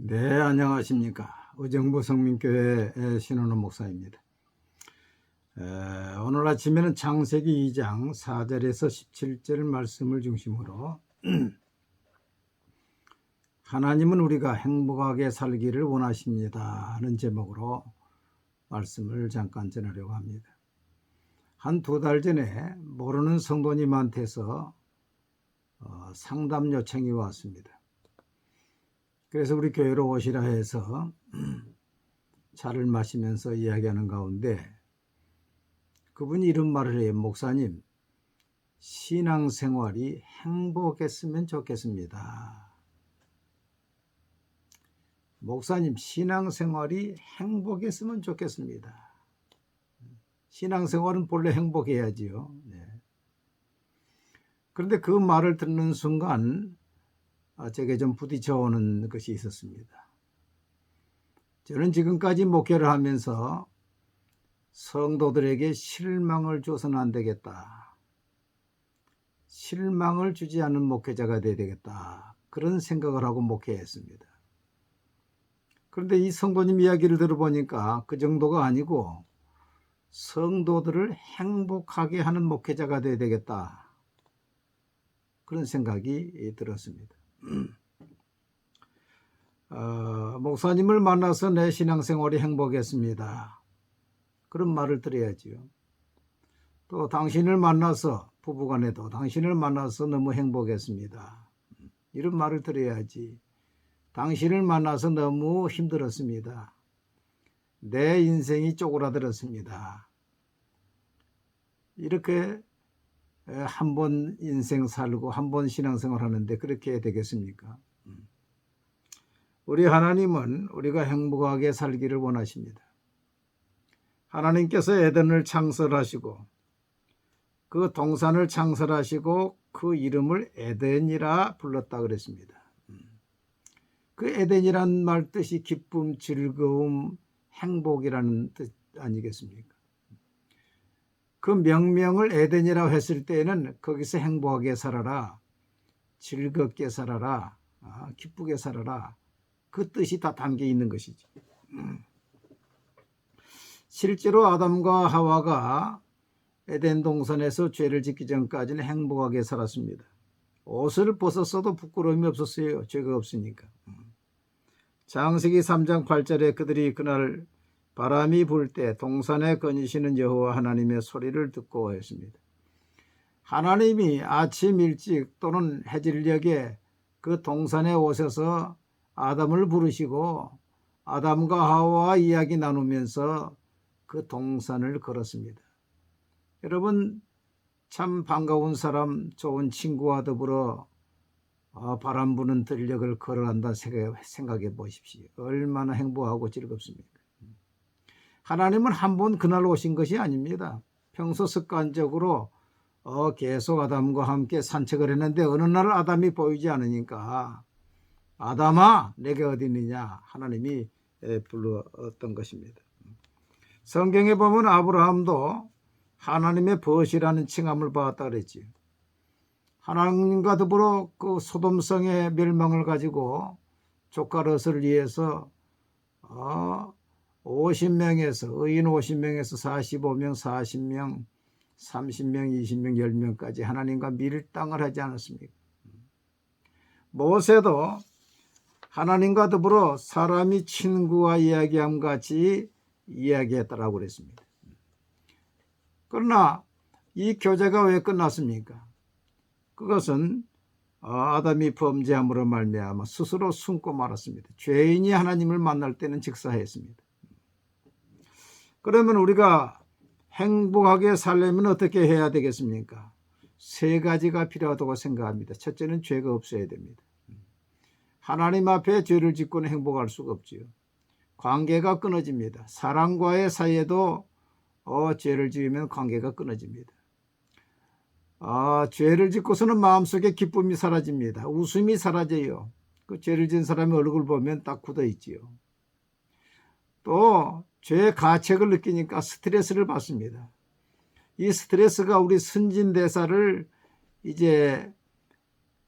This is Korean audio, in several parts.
네, 안녕하십니까. 의정부 성민교회 신원호 목사입니다. 에, 오늘 아침에는 창세기 2장 4절에서 17절 말씀을 중심으로 하나님은 우리가 행복하게 살기를 원하십니다. 하는 제목으로 말씀을 잠깐 전하려고 합니다. 한 두 달 전에 모르는 성도님한테서 어, 상담 요청이 왔습니다. 그래서 우리 교회로 오시라 해서 차를 마시면서 이야기하는 가운데 그분이 이런 말을 해요. 목사님, 신앙생활이 행복했으면 좋겠습니다. 목사님, 신앙생활이 행복했으면 좋겠습니다. 신앙생활은 본래 행복해야지요. 네. 그런데 그 말을 듣는 순간 아, 제게 좀 부딪혀 오는 것이 있었습니다. 저는 지금까지 목회를 하면서 성도들에게 실망을 줘서는 안 되겠다. 실망을 주지 않는 목회자가 되어야 되겠다. 그런 생각을 하고 목회했습니다. 그런데 이 성도님 이야기를 들어보니까 그 정도가 아니고 성도들을 행복하게 하는 목회자가 되어야 되겠다. 그런 생각이 들었습니다. 어, 목사님을 만나서 내 신앙생활이 행복했습니다. 그런 말을 드려야지요. 또 당신을 만나서 부부간에도 당신을 만나서 너무 행복했습니다. 이런 말을 드려야지. 당신을 만나서 너무 힘들었습니다. 내 인생이 쪼그라들었습니다. 이렇게 한 번 인생 살고 한 번 신앙생활 하는데 그렇게 되겠습니까? 우리 하나님은 우리가 행복하게 살기를 원하십니다. 하나님께서 에덴을 창설하시고 그 동산을 창설하시고 그 이름을 에덴이라 불렀다 그랬습니다. 그 에덴이란 말 뜻이 기쁨, 즐거움, 행복이라는 뜻 아니겠습니까? 그 명명을 에덴이라고 했을 때에는 거기서 행복하게 살아라, 즐겁게 살아라, 아, 기쁘게 살아라 그 뜻이 다 담겨 있는 것이죠. 실제로 아담과 하와가 에덴 동산에서 죄를 짓기 전까지는 행복하게 살았습니다. 옷을 벗었어도 부끄러움이 없었어요. 죄가 없으니까. 장세기 3장 8절에 그들이 그날 바람이 불 때 동산에 거니시는 여호와 하나님의 소리를 듣고 했습니다. 하나님이 아침 일찍 또는 해질녘에 그 동산에 오셔서 아담을 부르시고 아담과 하와와 이야기 나누면서 그 동산을 걸었습니다. 여러분 참 반가운 사람, 좋은 친구와 더불어 어, 바람 부는 들녘을 걸어간다 생각해 보십시오. 얼마나 행복하고 즐겁습니까? 하나님은 한 번 그날 오신 것이 아닙니다. 평소 습관적으로 어, 계속 아담과 함께 산책을 했는데 어느 날 아담이 보이지 않으니까 아담아 내게 어디 있느냐 하나님이 불렀던 것입니다. 성경에 보면 아브라함도 하나님의 벗이라는 칭함을 받았다 그랬지. 하나님과 더불어 그 소돔성의 멸망을 가지고 조카 롯을 위해서 어, 50명에서 의인 50명에서 45명, 40명, 30명, 20명, 10명까지 하나님과 밀당을 하지 않았습니까? 모세도 하나님과 더불어 사람이 친구와 이야기함 같이 이야기했다라고 그랬습니다. 그러나 이 교제가 왜 끝났습니까? 그것은 아담이 범죄함으로 말미암아 스스로 숨고 말았습니다. 죄인이 하나님을 만날 때는 직사했습니다. 그러면 우리가 행복하게 살려면 어떻게 해야 되겠습니까? 세 가지가 필요하다고 생각합니다. 첫째는 죄가 없어야 됩니다. 하나님 앞에 죄를 짓고는 행복할 수가 없지요. 관계가 끊어집니다. 사랑과의 사이에도 어, 죄를 지으면 관계가 끊어집니다. 아, 죄를 짓고서는 마음속에 기쁨이 사라집니다. 웃음이 사라져요. 그 죄를 지은 사람의 얼굴 보면 딱 굳어 있지요. 또 죄의 가책을 느끼니까 스트레스를 받습니다. 이 스트레스가 우리 선진대사를 이제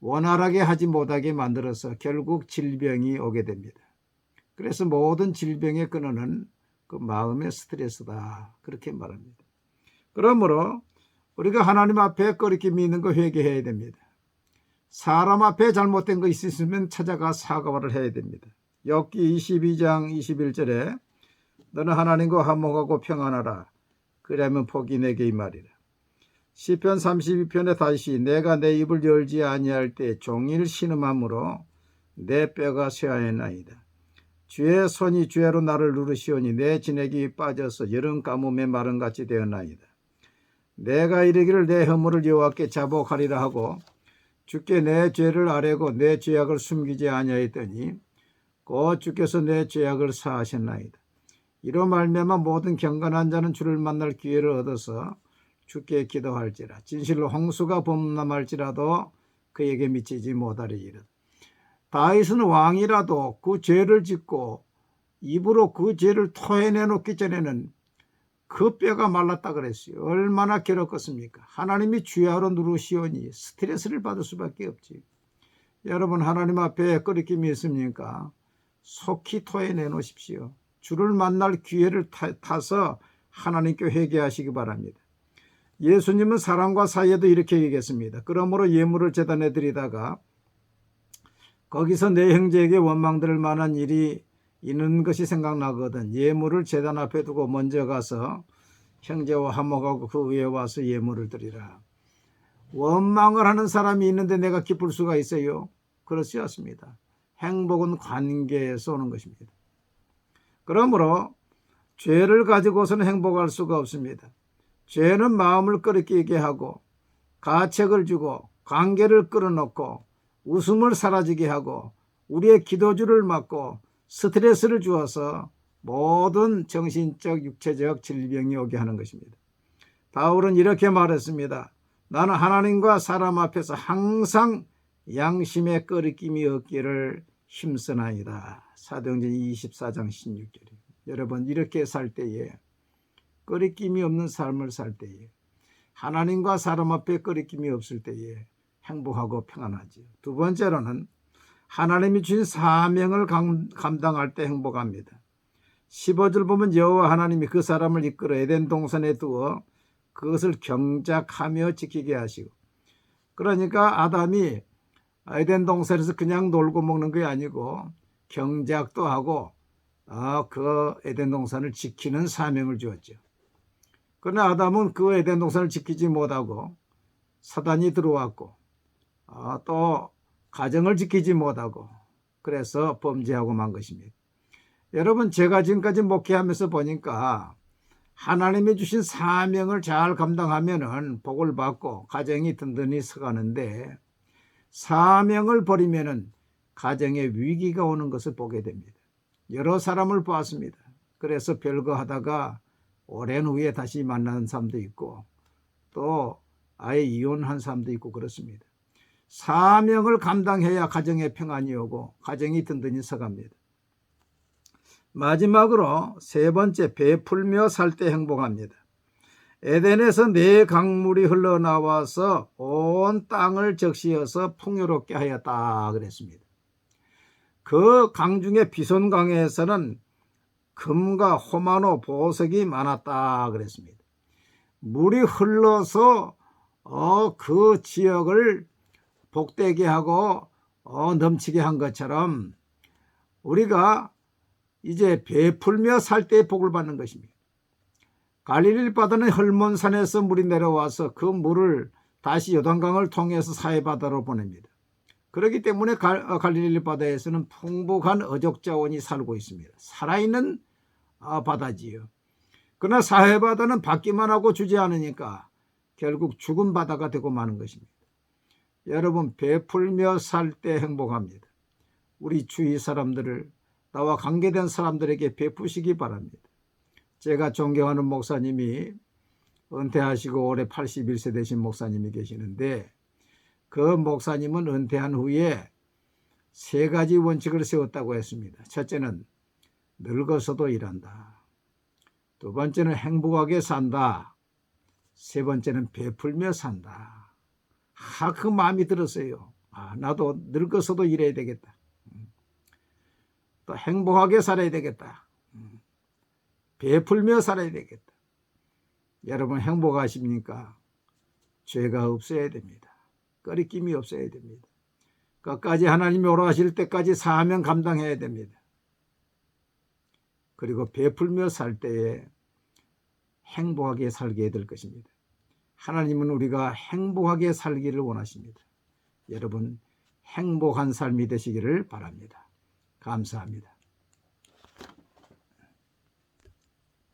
원활하게 하지 못하게 만들어서 결국 질병이 오게 됩니다. 그래서 모든 질병의 근원은 그 마음의 스트레스다. 그렇게 말합니다. 그러므로 우리가 하나님 앞에 꺼리낌이 있는 거 회개해야 됩니다. 사람 앞에 잘못된 거 있으면 찾아가 사과를 해야 됩니다. 엽기 22장 21절에 너는 하나님과 화목하고 평안하라. 그러면 복이 내게 이 말이라. 시편 32편에 다시 내가 내 입을 열지 아니할 때 종일 신음함으로 내 뼈가 쇠하였나이다. 주의 손이 죄로 나를 누르시오니 내 진액이 빠져서 여름 가뭄에 마른 같이 되었나이다. 내가 이르기를 내 허물을 여호와께 자복하리라 하고 주께 내 죄를 아뢰고 내 죄악을 숨기지 아니하였더니 곧 주께서 내 죄악을 사하셨나이다. 이로 말미암아 모든 경건한 자는 주를 만날 기회를 얻어서 주께 기도할지라 진실로 홍수가 범람할지라도 그에게 미치지 못하리이다. 다윗은 왕이라도 그 죄를 짓고 입으로 그 죄를 토해내 놓기 전에는 그 뼈가 말랐다 그랬어요. 얼마나 괴롭겠습니까? 하나님이 주야로 누르시오니 스트레스를 받을 수밖에 없지. 여러분 하나님 앞에 끓이김이 있습니까? 속히 토해내 놓으십시오. 주를 만날 기회를 타, 서 하나님께 회개하시기 바랍니다. 예수님은 사람과 사이에도 이렇게 얘기했습니다. 그러므로 예물을 재단에 드리다가 거기서 내 형제에게 원망들을 만한 일이 있는 것이 생각나거든. 예물을 재단 앞에 두고 먼저 가서 형제와 화목하고 그 위에 와서 예물을 드리라. 원망을 하는 사람이 있는데 내가 기쁠 수가 있어요? 그렇지 않습니다. 행복은 관계에서 오는 것입니다. 그러므로 죄를 가지고서는 행복할 수가 없습니다. 죄는 마음을 끓이게 하고 가책을 주고 관계를 끌어놓고 웃음을 사라지게 하고 우리의 기도주를 막고 스트레스를 주어서 모든 정신적, 육체적 질병이 오게 하는 것입니다. 바울은 이렇게 말했습니다. 나는 하나님과 사람 앞에서 항상 양심의 끓이김이 없기를 힘쓰나이다. 사도행전 24장 16절에 여러분 이렇게 살 때에 끓이김이 없는 삶을 살 때에 하나님과 사람 앞에 끓이김이 없을 때에 행복하고 평안하지요. 두 번째로는 하나님이 주신 사명을 감당할 때 행복합니다. 15절 보면 여호와 하나님이 그 사람을 이끌어 에덴 동산에 두어 그것을 경작하며 지키게 하시고 그러니까 아담이 에덴 동산에서 그냥 놀고 먹는 게 아니고 경작도 하고 아, 그 에덴 동산을 지키는 사명을 주었죠. 그러나 아담은 그 에덴 동산을 지키지 못하고 사단이 들어왔고 아, 또 가정을 지키지 못하고 그래서 범죄하고 만 것입니다. 여러분 제가 지금까지 목회하면서 보니까 하나님이 주신 사명을 잘 감당하면은 복을 받고 가정이 든든히 서가는데 사명을 버리면은 가정에 위기가 오는 것을 보게 됩니다. 여러 사람을 보았습니다. 그래서 별거 하다가 오랜 후에 다시 만나는 사람도 있고 또 아예 이혼한 사람도 있고 그렇습니다. 사명을 감당해야 가정에 평안이 오고 가정이 든든히 서갑니다. 마지막으로 세 번째 베풀며 살 때 행복합니다. 에덴에서 네 강물이 흘러나와서 온 땅을 적시어서 풍요롭게 하였다 그랬습니다. 그 강 중에 비손강에서는 금과 호마노 보석이 많았다 그랬습니다. 물이 흘러서 어, 그 지역을 복되게 하고 어, 넘치게 한 것처럼 우리가 이제 베풀며 살 때 복을 받는 것입니다. 갈릴리 바다는 헐몬산에서 물이 내려와서 그 물을 다시 요단강을 통해서 사해바다로 보냅니다. 그렇기 때문에 갈, 갈릴리 바다에서는 풍부한 어족 자원이 살고 있습니다. 살아있는 어, 바다지요. 그러나 사해바다는 받기만 하고 주지 않으니까 결국 죽은 바다가 되고 마는 것입니다. 여러분 베풀며 살 때 행복합니다. 우리 주위 사람들을 나와 관계된 사람들에게 베푸시기 바랍니다. 제가 존경하는 목사님이 은퇴하시고 올해 81세 되신 목사님이 계시는데 그 목사님은 은퇴한 후에 세 가지 원칙을 세웠다고 했습니다. 첫째는 늙어서도 일한다. 두 번째는 행복하게 산다. 세 번째는 베풀며 산다. 아, 그 마음이 들었어요. 아, 나도 늙어서도 일해야 되겠다. 또 행복하게 살아야 되겠다. 음. 베풀며 살아야 되겠다. 여러분 행복하십니까? 죄가 없어야 됩니다. 꺼리낌이 없어야 됩니다. 끝까지 하나님이 오라하실 때까지 사명 감당해야 됩니다. 그리고 베풀며 살 때에 행복하게 살게 될 것입니다. 하나님은 우리가 행복하게 살기를 원하십니다. 여러분 행복한 삶이 되시기를 바랍니다. 감사합니다.